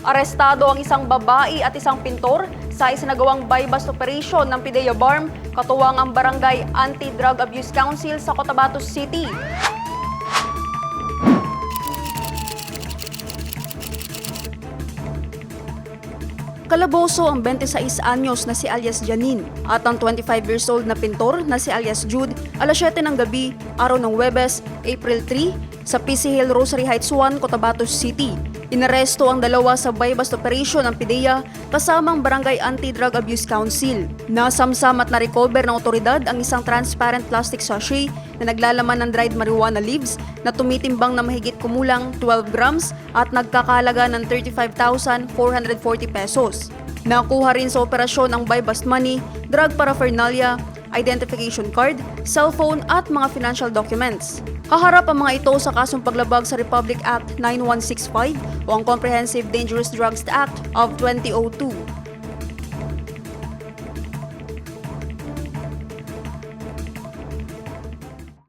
Arestado ang isang babae at isang pintor sa isinagawang buy-bust operation ng Pidea Barm, katuwang ang Barangay Anti-Drug Abuse Council sa Cotabato City. Kalaboso ang 26 anyos na si alias Janine at ang 25 years old na pintor na si alias Jude alas 7 ng gabi, araw ng Webes, April 3, sa PC Hill Rosary Heights 1, Cotabato City. Inaresto ang dalawa sa buy-bust operation ng PIDEA kasama ang Barangay Anti-Drug Abuse Council. Nasamsam at na-recover ng otoridad ang isang transparent plastic sachet na naglalaman ng dried marijuana leaves na tumitimbang na mahigit kumulang 12 grams at nagkakalaga ng 35,440 pesos. Nakuha rin sa operasyon ang buy-bust money, drug paraphernalia, identification card, cellphone at mga financial documents. Kaharap ang mga ito sa kasong paglabag sa Republic Act 9165 o ang Comprehensive Dangerous Drugs Act of 2002.